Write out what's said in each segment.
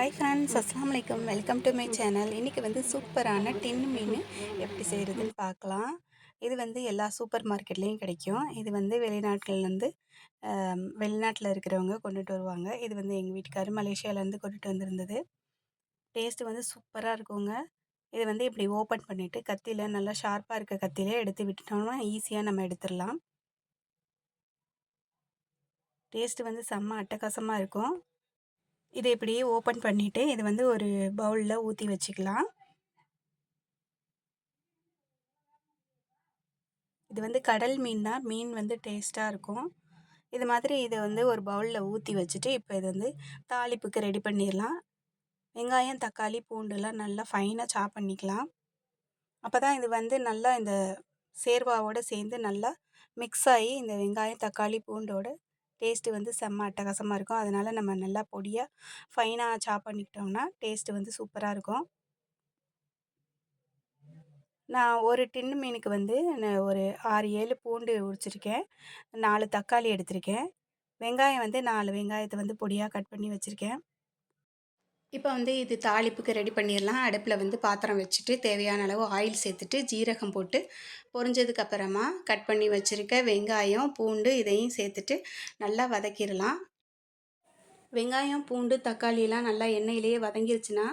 Hi friends அஸ்லாம் வலைக்கம் welcome to my channel இன்றைக்கி வந்து சூப்பரான டின் மீன் எப்படி செய்கிறதுன்னு பார்க்கலாம். இது வந்து எல்லா சூப்பர் மார்க்கெட்லேயும் கிடைக்கும். இது வந்து வெளிநாட்டிலேருந்து வெளிநாட்டில் இருக்கிறவங்க கொண்டுட்டு வருவாங்க. இது வந்து எங்கள் வீட்டுக்காரர் மலேசியாவிலேருந்து கொண்டுட்டு வந்திருந்தது. டேஸ்ட்டு வந்து சூப்பராக இருக்குங்க. இதை வந்து இப்படி ஓப்பன் பண்ணிவிட்டு கத்தியில் நல்லா ஷார்ப்பாக இருக்க கத்தியிலே எடுத்து விட்டுட்டோம்னா ஈஸியாக நம்ம எடுத்துடலாம். டேஸ்ட்டு வந்து செம்ம அட்டகாசமாக இருக்கும். இதை இப்படியே ஓப்பன் பண்ணிவிட்டு இது வந்து ஒரு பவுலில் ஊற்றி வச்சுக்கலாம். இது வந்து கடல் மீன் தான். மீன் வந்து டேஸ்ட்டாக இருக்கும். இது மாதிரி இதை வந்து ஒரு பவுலில் ஊற்றி வச்சுட்டு இப்போ இது வந்து தாளிப்புக்கு ரெடி பண்ணிடலாம். வெங்காயம் தக்காளி பூண்டுலாம் நல்லா ஃபைனாக சாப் பண்ணிக்கலாம். அப்போ தான் இது வந்து நல்லா இந்த சேர்வாவோடு சேர்ந்து நல்லா மிக்ஸ் ஆகி இந்த வெங்காயம் தக்காளி பூண்டோடு டேஸ்ட்டு வந்து செம்ம அட்டகாசமாக இருக்கும். அதனால் நம்ம நல்லா பொடியாக ஃபைனாக சாப் பண்ணிக்கிட்டோம்னா டேஸ்ட்டு வந்து சூப்பராக இருக்கும். நான் ஒரு டின்னு மீனுக்கு வந்து நான் ஒரு ஆறு ஏழு பூண்டு உரிச்சிருக்கேன். நாலு தக்காளி எடுத்திருக்கேன். வெங்காயம் வந்து நாலு வெங்காயத்தை வந்து பொடியாக கட் பண்ணி வச்சுருக்கேன். இப்போ வந்து இது தாளிப்புக்கு ரெடி பண்ணிடலாம். அடுப்பில் வந்து பாத்திரம் வச்சுட்டு தேவையான அளவு ஆயில் சேர்த்துட்டு ஜீரகம் போட்டு பொரிஞ்சதுக்கு அப்புறமா கட் பண்ணி வச்சுருக்க வெங்காயம் பூண்டு இதையும் சேர்த்துட்டு நல்லா வதக்கிடலாம். வெங்காயம் பூண்டு தக்காளியெலாம் நல்லா எண்ணெயிலேயே வதங்கிருச்சுன்னா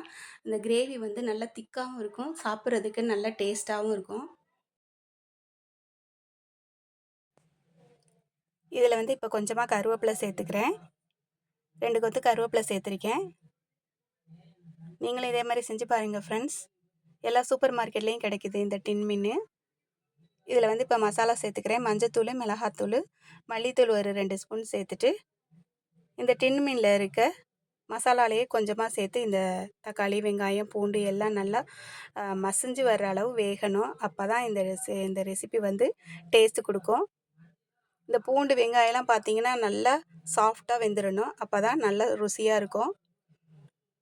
இந்த கிரேவி வந்து நல்லா திக்காகவும் இருக்கும். சாப்பிட்றதுக்கு நல்லா டேஸ்ட்டாகவும் இருக்கும். இதில் வந்து இப்போ கொஞ்சமாக கருவேப்பிலை சேர்த்துக்கிறேன். ரெண்டு கொத்து கருவேப்பிலை சேர்த்துருக்கேன். நீங்களும் இதே மாதிரி செஞ்சு பாருங்கள் ஃப்ரெண்ட்ஸ் எல்லா சூப்பர் மார்க்கெட்லேயும் கிடைக்கிது இந்த டின் மீன் இதில் வந்து இப்போ மசாலா சேர்த்துக்கிறேன். மஞ்சத்தூள் மிளகாத்தூள் மல்லித்தூள் ஒரு ரெண்டு ஸ்பூன் சேர்த்துட்டு இந்த டின் மீனில் இருக்க மசாலாலேயே கொஞ்சமாக சேர்த்து இந்த தக்காளி வெங்காயம் பூண்டு எல்லாம் நல்லா மசிஞ்சு வர்ற அளவு வேகணும். அப்போ தான் இந்த ரெசி இந்த ரெசிபி வந்து டேஸ்ட்டு கொடுக்கும். இந்த பூண்டு வெங்காயம்லாம் பார்த்தீங்கன்னா நல்லா சாஃப்டாக வெந்துடணும் அப்போ தான் நல்லா ருசியாக இருக்கும்.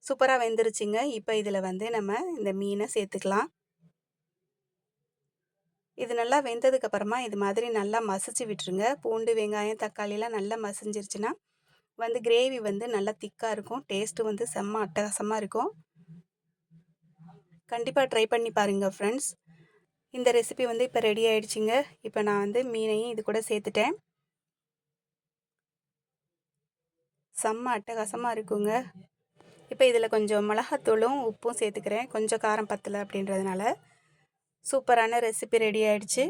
சூப்பராக வெந்துருச்சுங்க. இப்போ இதில் வந்து நம்ம இந்த மீனை சேர்த்துக்கலாம். இது நல்லா வெந்ததுக்கப்புறமா இது மாதிரி நல்லா மசிச்சு விட்டுருங்க. பூண்டு வெங்காயம் தக்காளிலாம் நல்லா மசிஞ்சிருச்சுன்னா வந்து கிரேவி வந்து நல்லா திக்காக இருக்கும். டேஸ்ட்டு வந்து செம்ம அட்டகாசமாக இருக்கும். கண்டிப்பாக ட்ரை பண்ணி பாருங்கள் ஃப்ரெண்ட்ஸ். இந்த ரெசிபி வந்து இப்போ ரெடி ஆகிடுச்சிங்க இப்போ நான் வந்து மீனையும் இது கூட சேர்த்துட்டேன். செம்ம அட்டகாசமாக இருக்குங்க. இப்போ இதில் கொஞ்சம் மிளகாத்தூளும் உப்பும் சேர்த்துக்கிறேன். கொஞ்சம் காரம் பத்தலை அப்படின்றதுனால. சூப்பரான ரெசிபி ரெடி ஆகிடுச்சு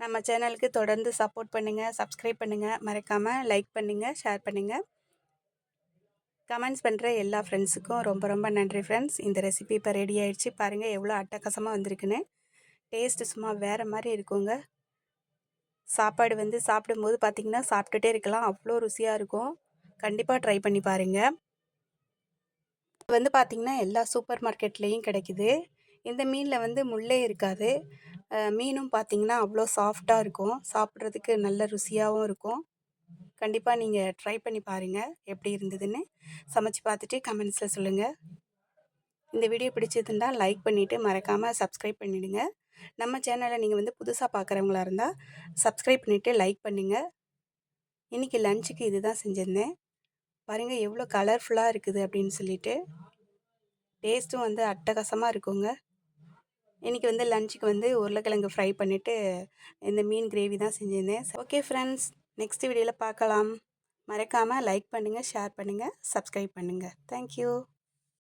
நம்ம சேனலுக்கு தொடர்ந்து சப்போர்ட் பண்ணுங்கள் சப்ஸ்கிரைப் பண்ணுங்கள் மறக்காமல் லைக் பண்ணுங்கள் ஷேர் பண்ணுங்கள் கமெண்ட்ஸ் பண்ணுற எல்லா ஃப்ரெண்ட்ஸுக்கும் ரொம்ப ரொம்ப நன்றி ஃப்ரெண்ட்ஸ் இந்த ரெசிபி இப்போ ரெடி ஆகிடுச்சு பாருங்கள் எவ்வளோ அட்டகாசமாக வந்திருக்குன்னு. டேஸ்ட்டு சும்மா வேறு மாதிரி இருக்குங்க. சாப்பாடு வந்து சாப்பிடும்போது பார்த்திங்கன்னா சாப்பிட்டுட்டே இருக்கலாம். அவ்வளோ ருசியாக இருக்கும். கண்டிப்பாக ட்ரை பண்ணி பாருங்கள் வந்து பார்த்திங்கன்னா எல்லா சூப்பர் மார்க்கெட்லேயும் கிடைக்குது. இந்த மீனில் வந்து முள்ளே இருக்காது. மீனும் பார்த்திங்கன்னா அவ்வளோ சாஃப்டாக இருக்கும். சாப்பிட்றதுக்கு நல்ல ருசியாகவும் இருக்கும். கண்டிப்பாக நீங்கள் ட்ரை பண்ணி பாருங்கள் எப்படி இருந்ததுன்னு. சமைச்சு பார்த்துட்டு கமெண்ட்ஸில் சொல்லுங்கள் இந்த வீடியோ பிடிச்சிருந்தா லைக் பண்ணிவிட்டு மறக்காமல் சப்ஸ்கிரைப் பண்ணிவிடுங்க நம்ம சேனலை நீங்கள் வந்து புதுசாக பார்க்குறவங்களா இருந்தால் சப்ஸ்கிரைப் பண்ணிவிட்டு லைக் பண்ணுங்கள் இன்றைக்கி லஞ்சுக்கு இது தான் செஞ்சுருந்தேன். பாருங்கள் எவ்வளோ கலர்ஃபுல்லாக இருக்குது அப்படின்னு சொல்லிட்டு. டேஸ்ட்டும் வந்து அட்டகாசமாக இருக்குங்க. இன்றைக்கி வந்து லஞ்சுக்கு வந்து உருளைக்கிழங்கு ஃப்ரை பண்ணிவிட்டு இந்த மீன் கிரேவி தான் செஞ்சுருந்தேன். ஓகே ஃப்ரெண்ட்ஸ் நெக்ஸ்ட் வீடியோவில் பார்க்கலாம். மறக்காமல் லைக் பண்ணுங்கள் ஷேர் பண்ணுங்கள் சப்ஸ்கிரைப் பண்ணுங்கள் தேங்க்யூ